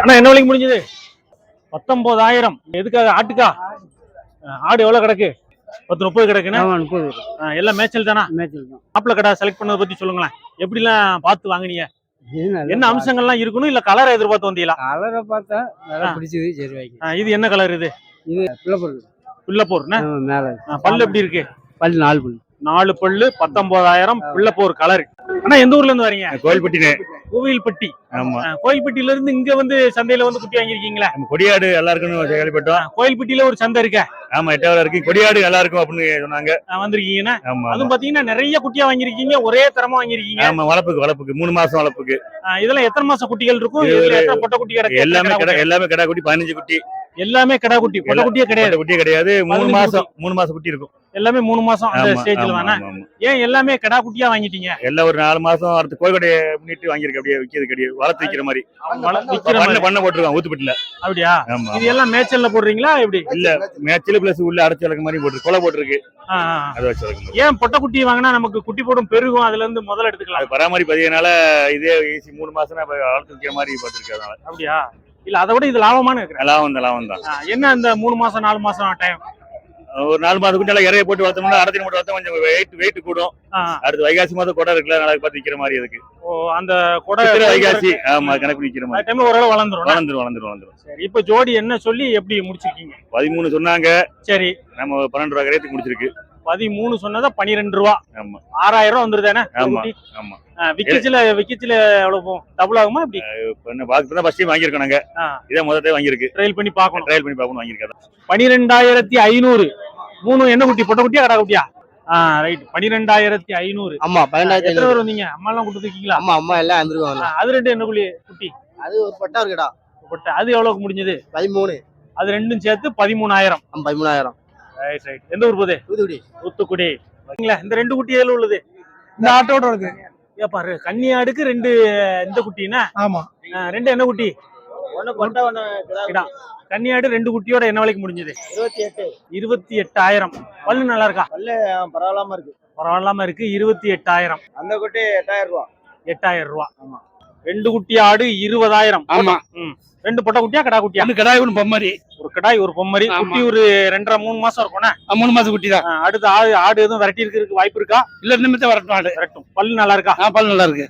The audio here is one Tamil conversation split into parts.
அண்ணா என்ன விலைக்கு முடிஞ்சது? பத்தொன்பதாயிரம். எதுக்காக? ஆட்டுக்கா? ஆடு எவ்வளவு கிடக்கு? பத்து முப்பது கிடக்குன்னா? ஆமா முப்பது எல்லாம் மேய்ச்சல் தானா? மேட்சில் தான். மாப்பிள கடை செலக்ட் பண்ணதை பத்தி சொல்லுங்களேன். எப்படிலாம் பார்த்து வாங்குனீங்க? என்ன அம்சங்கள்லாம் இருக்கணும் இல்ல கலரை எதிர்பார்த்து வந்தீங்களா? கலரை பார்த்தா நல்லா. பிடிச்சது சரி இது என்ன கலர் இது? இது பிள்ளைப்போர் என்ன? மேல. பல்லு எப்படி இருக்கு? பல் நாலு பல் நாலு பல்லு பத்தொன்பதாயிரம் பிள்ளைப்போர் கலர் அண்ணா எந்த ஊர்ல இருந்து வரீங்க? கோயில்பட்டினே. கோவில்பட்டி. ஆமா. கோயில்பட்டியில இருந்து இங்க வந்து சந்தையில வந்து குட்டி வாங்கிருக்கீங்களா கொடியாடு நல்லா இருக்குன்னு கேள்விப்பட்டோம் கோயில்பட்டியில ஒரு சந்தை இருக்க? ஆமா எட்டாவது இருக்கு. கொடியாடு நல்லா இருக்கும் அப்படின்னு சொன்னாங்க. வந்திருக்கீங்கன்னா. அதுவும் பாத்தீங்கன்னா நிறைய குட்டியா வாங்கிருக்கீங்க ஒரே தரமா வாங்கிருக்கீங்க ஆமா வளர்ப்புக்கு வளர்ப்புக்கு மூணு மாசம் வளர்ப்புக்கு அஹ் இதெல்லாம் எத்தனை மாசம் குட்டிகள் இருக்கும்? எத்தனை பொட்டை குட்டி எல்லாமே எல்லாமே கடா குட்டி பதினஞ்சு குட்டி? எல்லாமே கடா குட்டி. பொட்டை குட்டியே கிடையாது. குட்டியே கிடையாது. மூணு மாசம் மூணு மாசம் குட்டி இருக்கும். எல்லாமே மூணு மாசம் அந்த ஸ்டேஜ்ல தானே. ஏன் எல்லாமே கடா குட்டியா வாங்கிட்டீங்க? எல்லாம் ஒரு நாலு மாசம் அடுத்து கோழிக்கடையை முன்னிட்டு வாங்கியிருக்கு. அப்படியே விக்கிறது கிடையாது வளர்த்து விக்கிற மாதிரி. பண்ண. பண்ண போட்டுருக்கான் ஊத்துப்பட்டில அப்படியா? இது எல்லாம் மேய்ச்சல்ல போடுறீங்களா? எப்படி? இல்ல மேட்சில பிளஸ் உள்ள அடைச்சு வளர்க்க மாதிரி போட்டு கொலை போட்டுருக்கு. அதை வச்சு ஏன் பொட்டை குட்டி வாங்கினா நமக்கு குட்டி போடும் பெருகும். அதுல இருந்து முதல்ல எடுத்துக்கலாம். அது பராமரிப்பு அதிகனால இதே ஈஸி மூணு மாசம் வளர்த்து விக்கிற மாதிரி பார்த்துருக்கு அதனால. அப்படியா? இல்ல அதை விட இது லாபமான இருக்கிறேன் லாபம் தான் லாபம் தான். என்ன அந்த மூணு மாசம் நாலு மாசம் டைம் ஒரு நாலு மாதம் நல்லா இறைய போட்டு வளர்த்தோம்னா அடத்தி போட்டு வளர்த்தா கொஞ்சம் வெயிட் வெயிட் கூடும். அடுத்து வைகாசி மாதம் கொடை இருக்குல்ல நல்லா பார்த்து விக்கிற மாதிரி அதுக்கு ஓ அந்த கொடை வைகாசி ஆமா கணக்கு விக்கிற மாதிரி. டைம் ஓரளவு வளர்ந்துரும் வளர்ந்துரும் வளர்ந்துரும் வளர்ந்துரும். சரி இப்ப ஜோடி என்ன சொல்லி எப்படி முடிச்சிருக்கீங்க? பதிமூணு சொன்னாங்க. சரி. நம்ம பன்னெண்டு ரூபா கரையத்துக்கு முடிச்சிருக்கு. பதிமூணு சொன்னதா பன்னிரெண்டு ரூபா. ஆமா. ஆறாயிரம் ரூபா வந்துருதானே? ஆமா ஆமா. விக்கிச்சில விக்கிச்சில எவ்வளவு போகும் டபுள் ஆகுமா இப்படி இப்ப என்ன பாக்ஸ் தான் ஃபர்ஸ்ட் டைம் வாங்கியிருக்கோம் நாங்க. ஆ. இதே முதல்ல வாங்கியிருக்கு. ட்ரையல் பண்ணி பார்க்கணும். ட்ரையல் பண்ணி பார்க்கணும் வாங்கியிருக்கோம் பனிரெண்டாயிரத்தி ஐநூறு. மூணு என்ன குட்டி? பொட்டை குட்டியா கடா குட்டியா? ரைட் பனிரெண்டாயிரத்தி ஐநூறு. ஆமா பன்னெண்டாயிரத்தி எத்தனை பேர் வந்தீங்க? அம்மா எல்லாம் கொடுத்துருக்கீங்களா அம்மா அம்மா எல்லாம் வந்துருவாங்க அது ரெண்டு என்ன குழி குட்டி? அது ஒரு பட்டா இருக்குடா பொட்டை. அது எவ்வளவுக்கு முடிஞ்சது? பதிமூணு. அது ரெண்டும் சேர்த்து பதிமூணாயிரம். ஆமா பதிமூணாயிரம். ரைட் ரைட் எந்த ஊர் போகுது? தூத்துக்குடி. தூத்துக்குடி. ஓகேங்களா? இந்த ரெண்டு குட்டி எதுல உள்ளது? இந்த ஆட்டோட இருக்கு. ஏ பாரு. கன்னியாடுக்கு ரெண்டு இந்த குட்டினா? ஆமா. ரெண்டு என்ன குட்டி? கன்னியாடு ரெண்டு குட்டியோட என்ன விலைக்கு முடிஞ்சது? இருபத்தி எட்டு. இருபத்தி எட்டாயிரம். பல்லு நல்லா இருக்கா? பல்லு பரவாயில்லாம இருக்கு. பரவாயில்லாம இருக்கு. இருபத்தி எட்டாயிரம். அந்த குட்டி எட்டாயிரம் ரூபா. எட்டாயிரம் ரூபா. ரெண்டு குட்டி ஆடு இருபதாயிரம். ஆமா. ரெண்டு பொட்டை குட்டியா கடா குட்டியா? ஒண்ணு கடாய் ஒண்ணு பொம்மரி. ஒரு கடாய் ஒரு பொம்மரி. குட்டி ஒரு ரெண்டரை மூணு மாசம் இருக்கும்னா மூணு மாசம் குட்டி தான். அடுத்து ஆடு ஆடு எதுவும் விரட்டி இருக்கிறதுக்கு வாய்ப்பு இருக்கா? இல்ல நிமித்தம் வரட்டும் ஆடு. விரட்டும். பல்லு நல்லா இருக்கா? பல் நல்லா இருக்கு.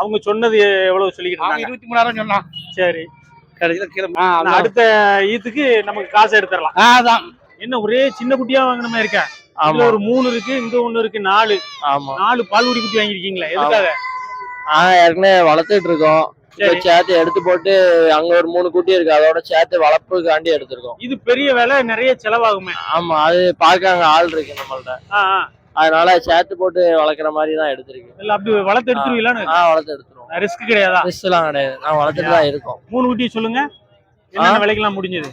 அவங்க சொன்னது எவ்வளவு சொல்லிக்கிட்டு இருபத்தி மூணாயிரம் சொன்னான். சரி. அடுத்த ஈத்துக்கு நமக்கு காசு எடுத்துடலாம். அதான். என்ன ஒரே சின்ன குட்டியா வாங்கின இருக்க ஆமா. ஒரு மூணு இருக்கு இங்க ஒண்ணு இருக்கு நாலு. நாலு பால்குடி குட்டி வாங்கிருக்கீங்களா எதுக்காக? ஆஹ் ஏற்கனவே வளர்த்துட்டு இருக்கோம். இப்ப சரி. சேர்த்து எடுத்து போட்டு அங்க ஒரு மூணு குட்டி இருக்கு. அதோட சேர்த்து வளர்ப்புக்காண்டி எடுத்திருக்கோம். இது பெரிய வேலை நிறைய செலவாகுமே. ஆமா அது பார்க்க அங்க ஆள் இருக்கு நம்மள்ட்ட. அதனால சேர்த்து போட்டு வளர்க்குற மாதிரி தான் எடுத்திருக்கு இல்ல அப்படி வளர்த்து எடுத்துருவீங்களான்னு ஆ வளர்த்து எடுத்துருவோம். ரிஸ்க் கிடையாதா? ரிஸ்க் எல்லாம் கிடையாது. நான் வளர்த்துட்டு தான் இருக்கோம். மூணு குட்டி சொல்லுங்க. என்னென்ன விலைக்கெல்லாம் முடிஞ்சது?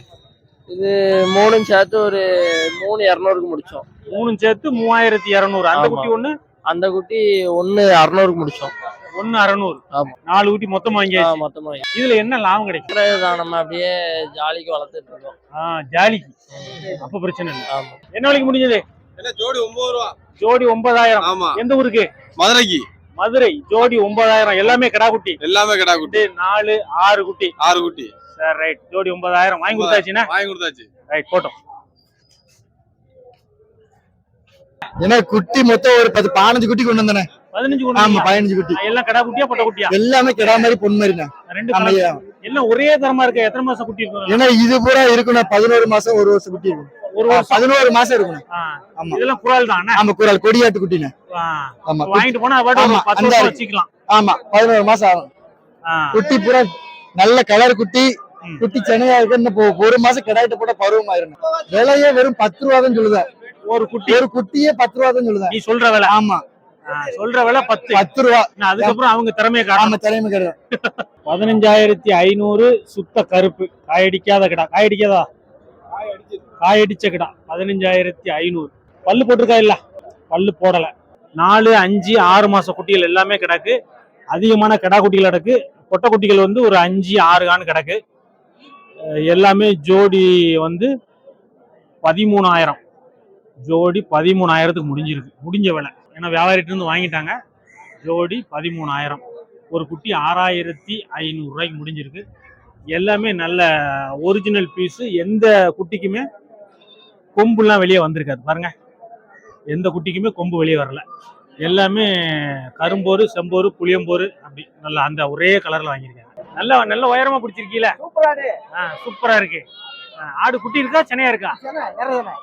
இது மூணும் சேர்த்து ஒரு மூணு இரநூறுக்கு முடிச்சோம். மூணும் சேர்த்து மூவாயிரத்தி இருநூறு. அந்த. குட்டி ஒண்ணு? அந்த குட்டி ஒன்னு அறுநூறுக்கு முடிச்சோம். ஒண்ணு அறுநூறு. ஆமா. நாலு குட்டி மொத்தம் வாங்கியாச்சு மொத்தமா இதுல என்ன லாபம் கிடைக்கும்? நம்ம அப்படியே ஜாலிக்கு வளர்த்துட்டு இருக்கோம். ஆ, ஜாலிக்கு. அப்ப பிரச்சனை இல்லை. ஆமா. என்ன விலைக்கு முடிஞ்சது? என்ன ஜோடி ஒன்பது ரூபா. ஜோடி ஒன்பதாயிரம். ஆமா. எந்த ஊருக்கு? மதுரைக்கு. மதுரை. ஜோடி ஒன்பதாயிரம். எல்லாமே கடா குட்டி எல்லாமே கடா குட்டி நாலு ஆறு குட்டி. ஆறு குட்டி. சார் ரைட் ஜோடி ஒன்பதாயிரம். வாங்கி கொடுத்தாச்சுன்னா? வாங்கி கொடுத்தாச்சு. ரைட் போட்டோம். ஏன்னா குட்டி மொத்தம் ஒரு பத்து பதினஞ்சு குட்டி கொண்டு வந்தேன். பதினஞ்சு ஆமா கொண்டு பதினஞ்சு குட்டி. எல்லாம் கடா குட்டியா பொட்டை குட்டியா எல்லாமே கிடா மாதிரி பொண்ணு மாதிரி தான் ரெண்டு ஆமா, கலர். எல்லாம் ஒரே தரமா இருக்கு? எத்தனை மாசம் குட்டி இருக்கும்? ஏன்னா இது பூரா இருக்கணும் பதினோரு மாசம் ஒரு வருஷம் குட்டி இருக்கும். ஒரு பதினோரு மாசம் இருக்கணும். ஆமா. இதெல்லாம் குரால் தான். ஆமா குரல் கொடியாட்டு குட்டினே. ஆமா வாங்கிட்டு போனா ஆமா, பத்து. வச்சுக்கலாம். ஆமா பதினோரு மாசம் ஆகும். குட்டி பூரா நல்ல கலர் குட்டி. குட்டி சென்னையா இருக்கு. ஒரு மாசம் கிடாயிட்டு போட பருவம் ஆயிரும். விலையே வெறும் பத்து ரூபா தான் சொல்லுதேன் ஒரு குட்டி. ஒரு குட்டியே பத்து ரூபா தான் சொல்லுதேன் நீ சொல்ற விலை. ஆமா. சொல்ற விலை பத்து. பத்து ரூபா நான் அதுக்கப்புறம் அவங்க திறமையை ஆமா திறமை கிடையாது பதினஞ்சாயிரத்தி ஐநூறு சுத்த கருப்பு. காயடிக்காத கிடா. காயடிக்காதா காயடிச்ச கிடா. பதினஞ்சாயிரத்தி ஐநூறு. பல்லு போட்டிருக்கா இல்ல? பல்லு போடல. நாலு அஞ்சு ஆறு மாச குட்டிகள் எல்லாமே கிடக்கு. அதிகமான கிடா குட்டிகள் கிடக்கு. பொட்டை குட்டிகள் வந்து ஒரு அஞ்சு ஆறு கான் கிடக்கு. எல்லாமே ஜோடி வந்து பதிமூணாயிரம். ஜோடி பதிமூணாயிரத்துக்கு முடிஞ்சிருக்கு. முடிஞ்ச விலை. ஏன்னா வியாபாரிட்ட இருந்து வாங்கிட்டாங்க. ஜோடி பதிமூணாயிரம். ஒரு குட்டி ஆறாயிரத்தி ஐநூறு ரூபாய்க்கு முடிஞ்சிருக்கு. எல்லாமே நல்ல ஒரிஜினல் பீஸு எந்த குட்டிக்குமே கொம்புலாம் வெளியே வந்திருக்காது. பாருங்க. எந்த குட்டிக்குமே கொம்பு வெளியே வரல. எல்லாமே கரும்போரு செம்போரு புளியம்போரு அப்படி நல்லா அந்த ஒரே கலர்ல வாங்கியிருக்காங்க. நல்ல நல்ல உயரமா பிடிச்சிருக்கீல? ஆ சூப்பரா இருக்கு. ஆ, ஆடு குட்டி இருக்கா? சென்னையா இருக்கா?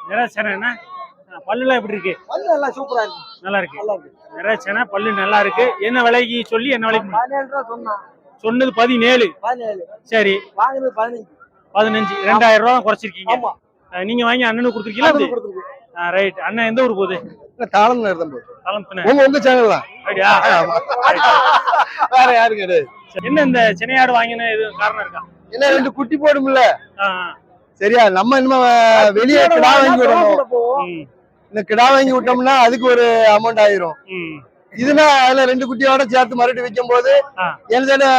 நிறைய சென்னை என்ன ஆ, பல்லுலாம் எப்படி இருக்கு? நல்லா சூப்பரா இருக்கு. நல்லா இருக்கு. நல்லா இருக்கு. நிறைய சென்னை பல்லு நல்லா இருக்கு. என்ன விலைக்கு சொல்லி என்ன விலைக்கு? பதினேழு ரூபா சொன்னான். சொன்னது பதினேழு. பதினேழு. சரி. வாங்குறது பதினஞ்சு. பதினஞ்சு. ரெண்டாயிரம் ரூபா குறைச்சிருக்கீங்க. ஆமா. நீங்க வாங்கி அண்ணனுக்கு கொடுத்துருக்கீங்களா கொடுத்துருக்கு ரைட் அண்ணன் எந்த ஊர் போகுது? தாளம் நேரம் கலம்புன உங்க உங்க சேனல் தான். அப்படியா? வேற யாருக்கு இது என்ன இந்த சென்னையாடு வாங்கின இது காரணம் இருக்கா? என்ன ரெண்டு குட்டி போடும்ல? சரியா நம்ம இன்னும் வெளியே வாங்கி இந்த கிடா வாங்கி விட்டோம்னா அதுக்கு ஒரு அமௌண்ட் ஆயிரும். இதுனா அதுல ரெண்டு குட்டியோட சேர்த்து மறுபடியும் விற்கும் போது. எனக்கு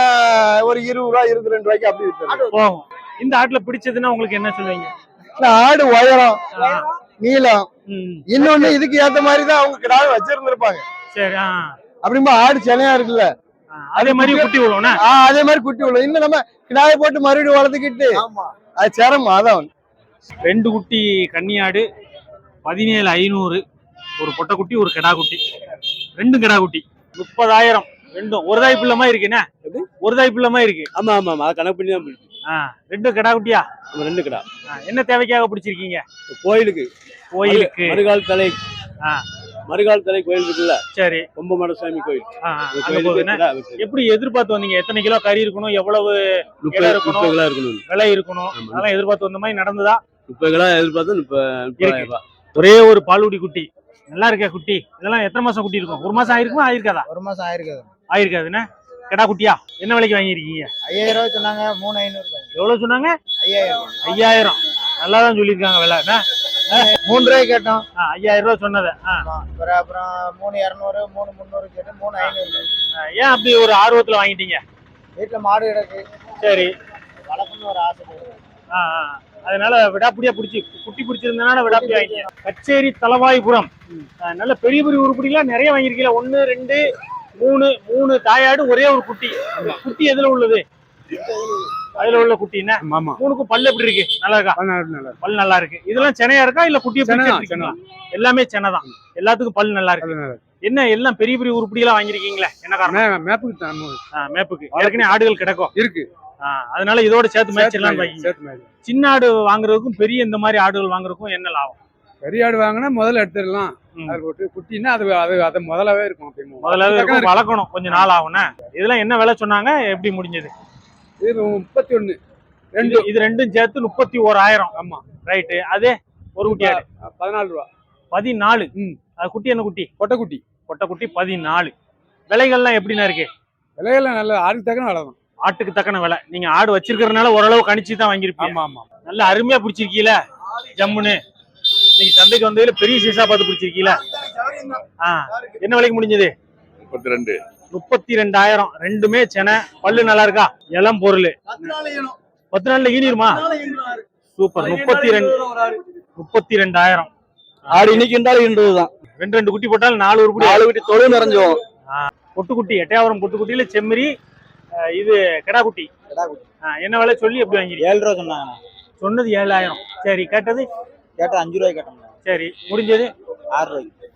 ஒரு இருபது ரூபா இருபத்தி ரெண்டு ரூபாய்க்கு அப்படி போகும் இந்த ஆட்டுல பிடிச்சதுன்னா உங்களுக்கு என்ன சொல்லுவீங்க? இந்த ஆடு உயரம் நீளம். இன்னொன்னு இதுக்கு ஏத்த மாதிரி தான் அவங்க கிடாவை வச்சிருந்திருப்பாங்க. சரி ஆ, அப்படிம்பா ஆடு சென்னையா இருக்குல்ல. அதே மாதிரி குட்டி விடுவோம்னா? ஆ, அதே மாதிரி குட்டி விடும் இன்னும் நம்ம கிடாயை போட்டு மறுபடியும் வளர்த்துக்கிட்டு அது சேரம் அதான் ரெண்டு குட்டி கன்னியாடு பதினேழு ஐநூறு ஒரு பொட்டை குட்டி ஒரு கிடா குட்டி ரெண்டும் கிடா குட்டி முப்பதாயிரம் ரெண்டும். ஒரு தாய் பிள்ளமா இருக்குண்ணே. ஒரு தாய் பிள்ளமா இருக்கு. ஆமா ஆமா ஆமா. கணக்கு பண்ணி தான் பிடிக்கும் ஆ ரெண்டும் கிடா குட்டியா நம்ம ரெண்டு கடா. என்ன தேவைக்காக பிடிச்சிருக்கீங்க? கோயிலுக்கு. கோயிலுக்கு. மறுகால் தலை. ஆ. மறுகால் தலை கோயில் இருக்குல்ல? சரி. கொம்பமட சாமி கோயில். எப்படி எதிர்பார்த்து வந்தீங்க? எத்தனை கிலோ கறி இருக்கணும்? எவ்வளவு இருக்கணும். விலை இருக்கணும். அதெல்லாம் எதிர்பார்த்து வந்த மாதிரி நடந்ததா? முப்பது கிலோ எதிர்பார்த்து முப்பது ரூபாய். ஒரே ஒரு பால்குடி குட்டி. நல்லா இருக்கா குட்டி. இதெல்லாம் எத்தனை மாசம் குட்டி இருக்கும்? ஒரு மாசம் ஆயிருக்குமா? ஆயிருக்காதா? ஒரு மாசம் ஆயிருக்கு ஆயிருக்காதுண்ணே கிடா குட்டியா? என்ன விலைக்கு வாங்கியிருக்கீங்க? ஐயாயிரம் ரூபாய் சொன்னாங்க மூணு ஐநூறு எவ்வளவு சொன்னாங்க? ஐயாயிரம். ஐயாயிரம். நல்லா தான் சொல்லியிருக்காங்க விலை. என்ன? மூணு ரூபாய் கேட்டோம். ஐயாயிரம் ரூபாய் சொன்னதை. அப்புறம் அப்புறம் மூணு இரநூறு மூணு முந்நூறு கேட்டு மூணு ஐநூறு ஏன் அப்படி ஒரு ஆர்வத்துல வாங்கிட்டீங்க? வீட்டுல மாடு கிடக்கு. சரி. வளர்க்கணும்னு ஒரு ஆசை. ஆ, ஆ. அதனால விடாப்பிடியா பிடிச்சி குட்டி பிடிச்சிருந்தனால விடாப்பிடி வாங்கிட்டீங்க கச்சேரி தலவாய்புரம். நல்ல பெரிய பெரிய உருப்படிலாம் நிறைய வாங்கியிருக்கீங்களா? ஒன்னு ரெண்டு மூணு மூணு தாயாடு ஒரே ஒரு குட்டி. குட்டி எதுல உள்ளது? அதுல உள்ள குட்டி என்ன? ஆமா மூணுக்கும் பல்லு எப்படி இருக்கு? நல்லா இருக்கா? நல்லா பல் நல்லா இருக்கு. இதெல்லாம் சென்னையா இருக்கா? இல்ல குட்டியை சென்னை? எல்லாமே சென்னை தான் எல்லாத்துக்கும் பல் நல்லா இருக்கு. என்ன எல்லாம் பெரிய பெரிய உருப்படி எல்லாம் வாங்கிருக்கீங்களே என்ன காரணம்? மேப்புக்கு மேப்புக்கு. ஏற்கனவே ஆடுகள் கிடக்கும். இருக்கு. அதனால இதோட சேர்த்து மேய்ச்சலாம் வைக்கீங்க சேர்த்து மாதிரி சின்ன ஆடு வாங்குறதுக்கும் பெரிய இந்த மாதிரி ஆடுகள் வாங்குறதுக்கும் என்ன லாபம்? பெரிய ஆடு வாங்கினா முதல்ல எடுத்துடலாம். அது போட்டு குட்டின்னா அது அது அது முதலாவே இருக்கும் முதல்ல இருக்கும் வளர்க்கணும் கொஞ்சம் நாள் ஆகும்னா. இதெல்லாம் என்ன விலை சொன்னாங்க? எப்படி முடிஞ்சது? இது முப்பத்தி ஒண்ணு ரெண்டு இது ரெண்டும் சேர்த்து முப்பத்தி ஓராயிரம் ஆமா. ரைட்டு. அதே ஒரு குட்டி ஆடு. பதினாலு ரூபா. பதினாலு. ம். அது குட்டி என்ன குட்டி? கொட்டை குட்டி கொட்டை குட்டி பதினாலு. விலைகள்லாம் எப்படிண்ணா இருக்கு? விலையெல்லாம் நல்ல ஆளுக்கு தக்கன விலை தான். ஆட்டுக்கு தக்கன விலை. நீங்க ஆடு வச்சிருக்கிறதுனால ஓரளவு கணிச்சு தான் வாங்கியிருப்பீங்க. ஆமா ஆமா. நல்ல அருமையா பிடிச்சிருக்கீல ஜம்முன்னு. இன்னைக்கு சந்தைக்கு வந்ததுல பெரிய சீசா பார்த்து பிடிச்சிருக்கீல. ஆ என்ன விலைக்கு முடிஞ்சது? முப்பத்தி ரெண்டு முப்பத்தி ரெண்டாயிரம் ரெண்டுமே சென. பல்லு நல்லா இருக்கா? இளம் பொருள். பத்து நாள்ல ஈனிருமா? சூப்பர். முப்பத்தி ரெண்டு முப்பத்தி ரெண்டாயிரம் ஆடு இன்னைக்கு இருந்தாலும் இருந்ததுதான். ரெண்டு ரெண்டு குட்டி போட்டாலும் நாலு உருப்படி நாலு வீட்டு தொழில் நிறைஞ்சோம். பொட்டுக்குட்டி எட்டையாவரம் பொட்டுக்குட்டியில செம்மறி இது கிடா குட்டி ஆ, என்ன விலை சொல்லி எப்படி வாங்கிருக்கீங்க? ஏழு ரூபா சொன்னாங்க. சொன்னது ஏழாயிரம். சரி கேட்டது? கேட்டா அஞ்சு ரூபாய் கேட்டோம் சரி முடிஞ்சது? ஆறு ரூபாய்க்கு.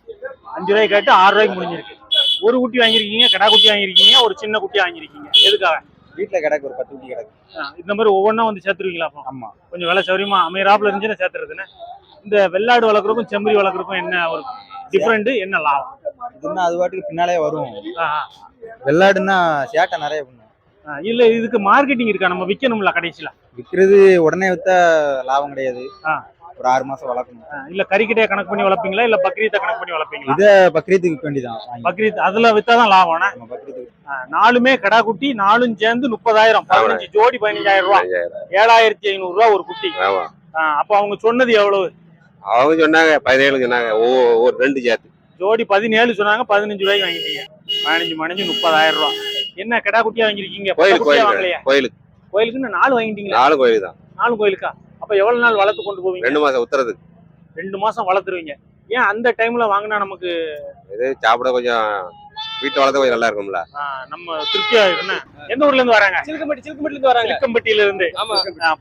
அஞ்சு ரூபாய் கேட்டு ஆறு ரூபாய்க்கு முடிஞ்சிருக்கு. ஒரு குட்டி வாங்கியிருக்கீங்க கிடா குட்டி வாங்கியிருக்கீங்க ஒரு சின்ன குட்டி வாங்கியிருக்கீங்க எதுக்காக? வீட்டுல கிடக்கு ஒரு பத்து குட்டி கிடக்கு. இந்த மாதிரி ஒவ்வொன்றா வந்து சேர்த்துருவீங்களா அப்போ? ஆமா. கொஞ்சம் விலை சௌரியமா அமையறாப்புல இருந்துச்சுன்னா சேர்த்துறதுன்னு. இந்த வெள்ளாடு வளர்க்குறதுக்கும் செம்மறி வளர்க்குறதுக்கும் என்ன ஒரு டிஃப்ரெண்ட் என்ன லாபம்? இதுன்னா அது பாட்டுக்கு பின்னாலே வரும். வெள்ளாடுன்னா சேட்டை நிறைய பண்ணும். ஆ, இல்ல இதுக்கு மார்க்கெட்டிங் இருக்கா? நம்ம விற்கணும்ல கடைசியில. விற்கிறது உடனே வித்தா லாபம் கிடையாது. ஒரு ஆறு மாசம் வளர்க்கணும். ஆ, இல்ல கறிக்கிட்டே கணக்கு பண்ணி வளர்ப்பீங்களா? இல்ல பக்ரீத்தை கணக்கு பண்ணி வளர்ப்பீங்களா? இத பக்ரீத்துக்கு வேண்டிதான். பக்ரீத் அதுல வித்தாதான் ஆ, நாலுமே கடா குட்டி நாலும் சேர்ந்து முப்பதாயிரம். பதினஞ்சு ஜோடி பதினஞ்சாயிரம் ரூபாய் ஏழாயிரத்தி ஐநூறு ரூபா ஒரு குட்டி. அப்ப அவங்க சொன்னது எவ்வளவு? அவங்க சொன்னாங்க பதினேழு சொன்னாங்க. ஓ ஒரு ரெண்டு சேர்த்து. ஜோடி பதினேழு சொன்னாங்க பதினஞ்சு ரூபாய்க்கு வாங்கிட்டீங்க. பதினஞ்சு மணிஞ்சு முப்பதாயிரம் ரூபாய் என்ன கடா குட்டியா வாங்கிருக்கீங்க கோயில் கோயில் கோயிலுக்கு. கோயிலுக்கு இன்னும் நாலு வாங்கிட்டீங்களா? நாலு கோயில் தான். நாலு கோயிலுக்கா? அப்ப எவ்வளவு நாள் வளர்த்து கொண்டு போவீங்க? ரெண்டு மாசம் உத்தரதுக்கு ரெண்டு மாசம் வளர்த்துருவீங்க. ஏன் அந்த டைம்ல வாங்கினா நமக்கு இது சாப்பிட கொஞ்சம் வீட்டு வளர்த்த கொஞ்சம் நல்லா இருக்கும்ல. நம்ம திருப்தியா என்ன? எந்த ஊர்ல இருந்து வராங்க? சிலுக்கம்பட்டி சிலுக்கம்பட்டில இருந்து வராங்க. சிக்கம்பட்டியில இருந்து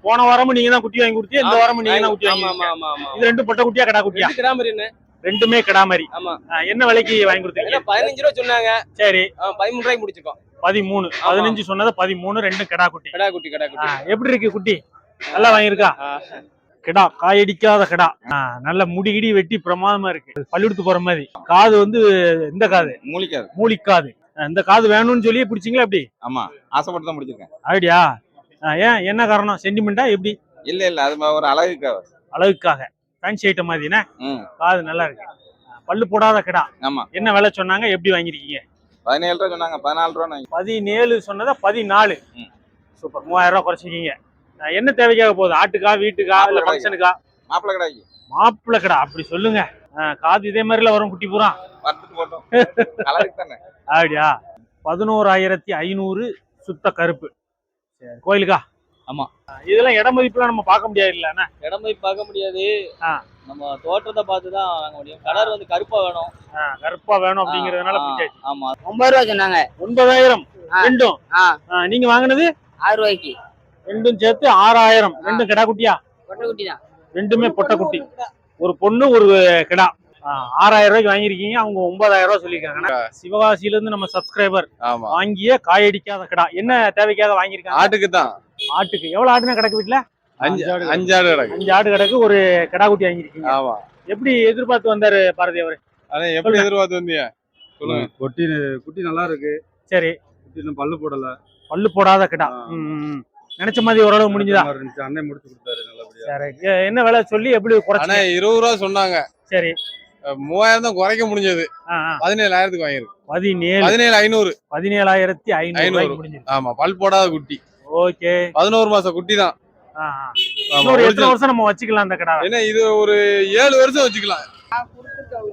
போன வாரமும் நீங்க தான் குட்டி வாங்கி கொடுத்தீங்க இந்த வாரமும் நீங்க தான் குட்டி வாங்கி ஆமா ஆமா கொடுத்தீங்க. ஆமா ஆமா. இது ரெண்டு பொட்டை குட்டியா கடா குட்டியா? கிராமர் என்ன? ரெண்டுமே கிடாமரி ஆமா. என்ன விலைக்கு வாங்கி கொடுத்தீங்க? பதினஞ்சு ரூபா சொன்னாங்க. சரி. ஆ, பதிமூணு ரூபாய்க்கு முடிச்சிருக்கோம். பதிமூணு. பதினஞ்சு சொன்னது பதிமூணு ரெண்டு கிடா குட்டி கடா குட்டி கடா குட்டி எப்படி இருக்கு குட்டி? நல்லா வாங்கியிருக்கா. கிடா காயடிக்காத கிடா. நல்ல முடிகிடி வெட்டி பிரமாதமா இருக்கு. பள்ளிவிடுத்து போற மாதிரி. காது வந்து இந்த காது? மூலிக்காது. மூலிக்காது. இந்த காது வேணும்னு சொல்லி பிடிச்சிங்களா எப்படி? ஆமா. ஆசைப்பட்டு தான் முடிச்சிருக்கேன் அப்படியா? ஆ, ஏன் என்ன காரணம்? சென்டிமெண்டா எப்படி? இல்ல இல்ல. அது ஒரு அழகுக்காக. அழகுக்காக. ஃபேன்சி ஐட்டம் மாதிரினா காது நல்லா இருக்கு. பல்லு போடாத கிடா. ஆமா. என்ன விலை சொன்னாங்க? எப்படி வாங்கிருக்கீங்க பதினேழு ரூபா சொன்னாங்க பதினாலு ரூபா பதினேழு சொன்னதா பதினாலு. சூப்பர். மூவாயிரம் ரூபாய் குறைச்சிக்கிங்க என்ன தேவைக்காக போகுது? ஆட்டுக்கா வீட்டுக்கா இல்ல ஃபங்க்ஷனுக்கா மாப்பிள்ளை கடாய்க்கு மாப்பிள்ளை கடை. அப்படி சொல்லுங்க. காது இதே மாதிரில வரும் குட்டி பூரா. அப்படியா? பதினோராயிரத்தி ஐநூறு சுத்த கருப்பு. சரி கோயிலுக்கா? ஆமா. இதெல்லாம் இட மதிப்புலாம் நம்ம பார்க்க முடியாது இல்ல அண்ணா? இடம் போய் பார்க்க முடியாது. நம்ம தோற்றத்தை பார்த்து தான் வாங்க முடியும். கலர் வந்து கருப்பா வேணும். கருப்பா வேணும் அப்படிங்கறதுனால ஆமா. ஒன்பது ரூபா சொன்னாங்க. ஒன்பதாயிரம். ரெண்டும். நீங்க வாங்கினது? ஆறு ரூபாய்க்கு. ரெண்டும் சேர்த்து ஆறாயிரம். ரெண்டும் கிடா குட்டியா? கொட்டை குட்டி தான் ரெண்டுமே பொட்டை குட்டி. ஒரு பொண்ணு ஒரு கிடா. ஆறாயிரம் ரூபாய்க்கு வாங்கியிருக்கீங்க. அவங்க ஒன்பதாயிரம் ரூபாய் சொல்லியிருக்காங்க. சிவகாசியில இருந்து நம்ம சப்ஸ்கிரைபர் ஆமா. வாங்கிய காயடிக்காத கிடா. என்ன தேவைக்காக வாங்கியிருக்காங்க? ஆட்டுக்கு தான். ஆட்டுக்கு. எவ்வளவு ஆடுனா கிடக்கு வீட்டுல அஞ்சு அஞ்சாடு கிடக்கு. அஞ்சு ஆடு கிடக்கு ஒரு கிடா குட்டி வாங்கியிருக்கீங்க. ஆமா. எப்படி எதிர்பார்த்து வந்தாரு பாரதி அவரு? எப்படி எதிர்பார்த்து வந்தீங்க? சொல்லுங்க. குட்டி குட்டி நல்லா இருக்கு. சரி. குட்டி இன்னும் பல்லு போடல. பல்லு போடாத கிடா. நினைச்ச மாதிரி ஓரளவு முடிஞ்சுதா? மாதிரி இருந்துச்சு. அண்ணன் முடிச்சு கொடுத்தாரு நல்லபடியா. என்ன விலை சொல்லி எப்படி குறைச்சி இருபது ரூபா சொன்னாங்க. சரி. மூவாயிரம் தான் குறைக்க முடிஞ்சது. பதினேழாயிரத்துக்கு வாங்கிருக்கு பதினேழு. பதினேழு ஐநூறு. பதினேழாயிரத்தி ஐநூறு ஆமா பல் போடாத குட்டி. ஓகே. பதினோரு மாசம் குட்டி தான். இன்னொரு எத்தனை. வருஷம் நம்ம வச்சுக்கலாம் அந்த கடை என்ன இது ஒரு ஏழு வருஷம் வச்சுக்கலாம்.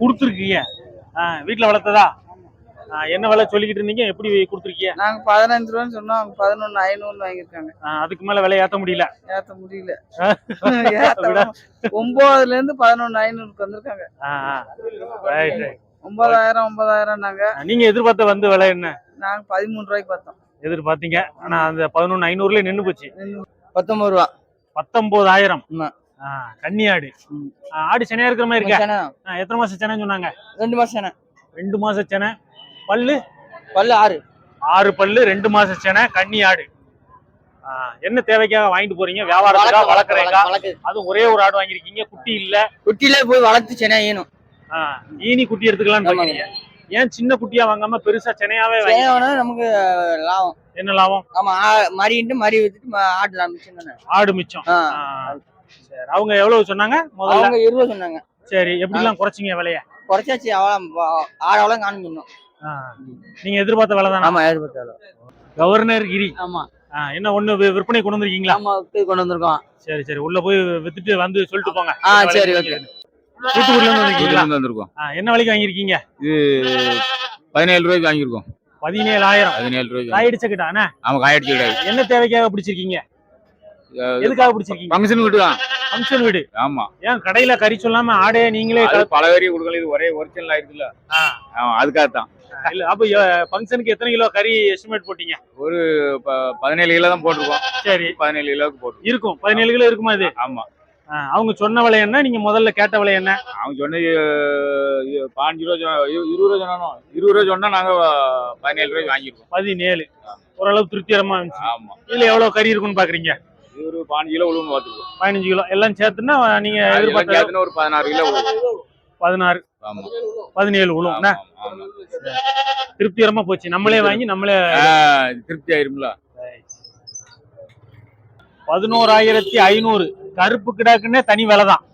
கொடுத்துருக்கீங்க. ஆ, வீட்ல வளர்த்ததா? என்ன விலை சொல்லிக்கிட்டு இருந்தீங்க? எப்படி கொடுத்துருக்கீங்க? நாங்க பதினஞ்சு ரூபான்னு சொன்னோம். அவங்க பதினொன்னு ஐநூறுன்னு வாங்கியிருக்காங்க. அதுக்கு மேல விலை ஏத்த முடியல. ஏத்த முடியல. ஒன்பதுல இருந்து பதினொன்னு ஐநூறுக்கு வந்திருக்காங்க. ஒன்பதாயிரம் ஒன்பதாயிரம் நாங்க நீங்க எதிர்பார்த்த வந்து விலை என்ன? நாங்க பதிமூணு ரூபாய்க்கு பார்த்தோம். எதிர்பார்த்தீங்க. ஆனா அந்த பதினொன்னு ஐநூறுல நின்னு போச்சு. பத்தொன்பது ரூபா. பத்தொன்பதாயிரம் கன்னி ஆடு ஆடு சென்னையா இருக்கிற மாதிரி இருக்க? எத்தனை மாசம் சென்னைன்னு சொன்னாங்க? ரெண்டு மாசம் செனை ரெண்டு மாசம் செனை பல்லு? பல்லு ஆறு. ஆறு பல்லு ரெண்டு மாசம் செனை கன்னி ஆடு. என்ன தேவைக்காக வாங்கிட்டு போறீங்க? வியாபாரத்துக்கா வளர்க்குறீங்க வளர்க்கு அதுவும் ஒரே ஒரு ஆடு வாங்கிருக்கீங்க குட்டி இல்ல? குட்டியில போய் வளர்த்து செனை ஈனும். ஈனி குட்டி எடுத்துக்கலாம்னு. இருக்கீங்க ஏன் சின்ன குட்டியா வாங்காம பெருசா சென்னையாவே நமக்கு லாபம். என்ன லாபம்? ஆமா மறின்ட்டு மறி வித்துட்டு ஆடலாம் மிச்சம் ஆடு மிச்சம். சரி. அவங்க எவ்வளவு சொன்னாங்க? முதல்ல? அவங்க இருபது சொன்னாங்க. சரி எப்படி எல்லாம் குறைச்சிங்க விலைய? குறைச்சாச்சு அவ்வளோ ஆடு அவ்வளோ காணும். நீங்க எதிர்பார்த்த விலை தானே? ஆமா ஏற்பட்டாலும் கவர்னர் கிரி. ஆமா. என்ன ஒண்ணு விற்பனை கொண்டு வந்திருக்கீங்களா? ஆமா போய் கொண்டு வந்திருக்கோம். சரி சரி. உள்ள போய் வித்துட்டு வந்து சொல்லிட்டு போங்க. ஆ சரி ஓகே. தூத்துக்குடில இருந்து வந்திருக்கீங்களா? வந்திருக்கோம். என்ன விலைக்கு வாங்கியிருக்கீங்க? இது பதினேழு ரூபாய்க்கு வாங்கியிருக்கோம். பதினேழாயிரம். பதினேழு ரூபாய்க்கு காயடிச்ச கிட்ட அண்ணா ஆமா காயடிச்சு கிடையாது என்ன தேவைக்காக பிடிச்சிருக்கீங்க? எதுக்காக பிடிச்சிருக்கீங்க? ஃபங்க்ஷன் வீட்டு தான் ஃபங்க்ஷன் வீடு. ஆமா. ஏன் கடையில கறி சொல்லாம ஆடே நீங்களே பல வரையும் கொடுக்கல இது ஒரே ஒரிஜினல் ஆயிருக்குல்ல அதுக்காக தான் இல்ல அப்ப ஃபங்க்ஷனுக்கு எத்தனை கிலோ கறி எஸ்டிமேட் போட்டீங்க? ப- பதினேழு கிலோ தான் போட்டிருக்கோம். சரி. பதினேழு கிலோவுக்கு போட்டிருக்கோம். இருக்கும். பதினேழு கிலோ இருக்குமா இது? ஆமா. அவங்க சொன்ன விலை என்ன? நீங்க முதல்ல கேட்ட விலை என்ன? அவங்க சொன்னது இது பாஞ்சு ரூபா சொன்னா- இரு- இருபது ரூபா சொன்னோம் இருபது ரூபா சொன்னா நாங்க பதினேழு ரூபாய்க்கு வாங்கியிருக்கோம் பதினேழு. ஓரளவு திருப்திகரமா இருந்துச்சு. ஆமா. இதுல எவ்வளவு கறி இருக்குன்னு பாக்குறீங்க? ஒரு பாஞ்சு கிலோ உழுவுன்னு பார்த்துருக்கோம் பதினஞ்சு கிலோ எல்லாம் சேர்த்துன்னா நீங்க எதிர்பார்த்த சேர்த்துனா ஒரு பதினாறு கிலோ. பதினாறு. பதினேழு ஆமா. திருப்திகரமா போச்சு. நம்மளே வாங்கி நம்மளே திருப்தி ஆயிரும்ல. பதினோராயிரத்தி ஐநூறு. கருப்பு கிடாக்குன்னே தனி விலை தான்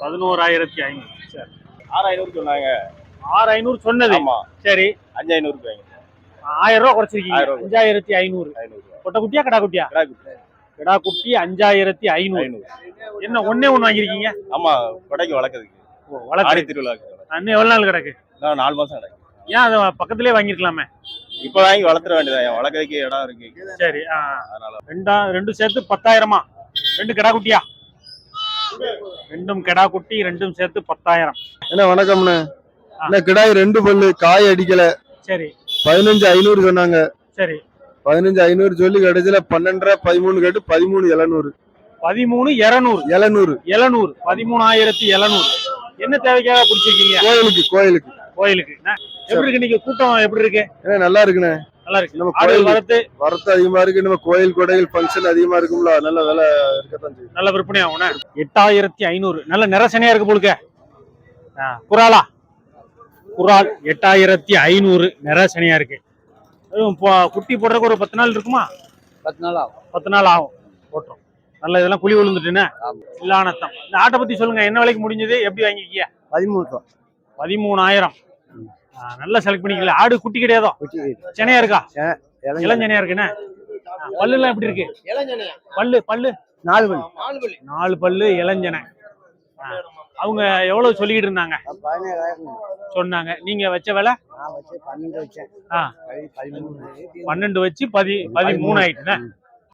பதினோராயிரத்தி ஐநூறு. சரி. ஆறு ஐநூறு சொன்னாங்க. ஆறு ஐநூறு சொன்னது சரி. அஞ்சு வாங்க ஆயிரம் ரூபாய் குறைச்சிருக்கீங்க. அஞ்சாயிரத்தி ஐநூறு. ஐநூறு கொட்டை குட்டியா கடா குட்டியா? கிடா குட்டி. அஞ்சாயிரத்தி ஐநூறு. ஐநூறு. என்ன ஒண்ணே ஒண்ணு வாங்கிருக்கீங்க ஆமா கொடைக்கு வளர்க்கறதுக்கு. வளர்க்கு ஆடி திருவிழாக்கு அண்ணன் எவ்வளவு நாள் கிடக்கு? நாலு மாசம் கிடக்கு. ஏன் அதை பக்கத்திலே வாங்கிருக்கலாமே இப்ப வாங்கி வளர்த்துற வேண்டியதான் வளர்க்கறதுக்கு இடம் இருக்கு. சரி ஆ. அதனால. ரெண்டா ரெண்டும் சேர்த்து பத்தாயிரமா? ரெண்டு கிடா குட்டியா? ரெண்டும் கிடா குட்டி ரெண்டும் சேர்த்து பத்தாயிரம். என்ன வணக்கம்ண்ணே. ஆ, என்ன கிடாய் ரெண்டு பல்லு காய் அடிக்கல. சரி. பதினஞ்சு ஐநூறு சொன்னாங்க. சரி. பதினஞ்சு ஐநூறு சொல்லி கடைசியில பன்னெண்டரை பதிமூணு கேட்டு பதிமூணு எழுநூறு. பதிமூணு இருநூறு. எழுநூறு. எழுநூறு. பதிமூணாயிரத்தி எழுநூறு. என்ன தேவைக்காக பிடிச்சிருக்கீங்க? கோயிலுக்கு கோயிலுக்கு. கோயிலுக்கு? எப்படி இருக்கு நீங்க? கூட்டம் எப்படி இருக்கு? ஏன்னா நல்லா இருக்குண்ணே. நல்லா இருக்கு. நம்ம கோயில் வரத்து? வரத்து அதிகமா இருக்கு. நம்ம கோயில் கொடையில் ஃபங்க்ஷன் அதிகமா இருக்கும்ல நல்ல விலை இருக்கத்தான் செய்யும் நல்ல விற்பனை எட்டாயிரத்தி ஐநூறு. நல்ல நிறசனையா இருக்கு போலுக்க. ஆ, குறாலா குறால் எட்டாயிரத்தி ஐநூறு நிறசனையா இருக்கு. குட்டி போடுறதுக்கு ஒரு பத்து நாள் இருக்குமா? பத்து நாள் ஆகும். பத்து நாள் ஆகும். போட்டுரும். நல்ல இதெல்லாம் குழி விழுந்துட்டுன்னு இல்லானத்தம் இந்த ஆட்டை பத்தி சொல்லுங்க. என்ன விலைக்கு முடிஞ்சது? எப்படி வாங்கிக்கிய பதிமூணு ரூபா. பதிமூணாயிரம். நல்லா செலக்ட் பண்ணிக்கல. ஆடு குட்டி கிடையாதோ? சென்னையா இருக்கா? இளஞ்சனையா இருக்குண்ணே ஆ, பல்லுலாம் எப்படி இருக்கு? பல்லு பல்லு? நாலு மணி நாலு பல்லு இளஞ்சனை. ஆ, அவங்க எவ்வளவு சொல்லிக்கிட்டு இருந்தாங்க சொன்னாங்க. நீங்க வச்ச விலை. பன்னெண்டு வச்சு பதி பதிமூணு ஆயிட்டுண்ணே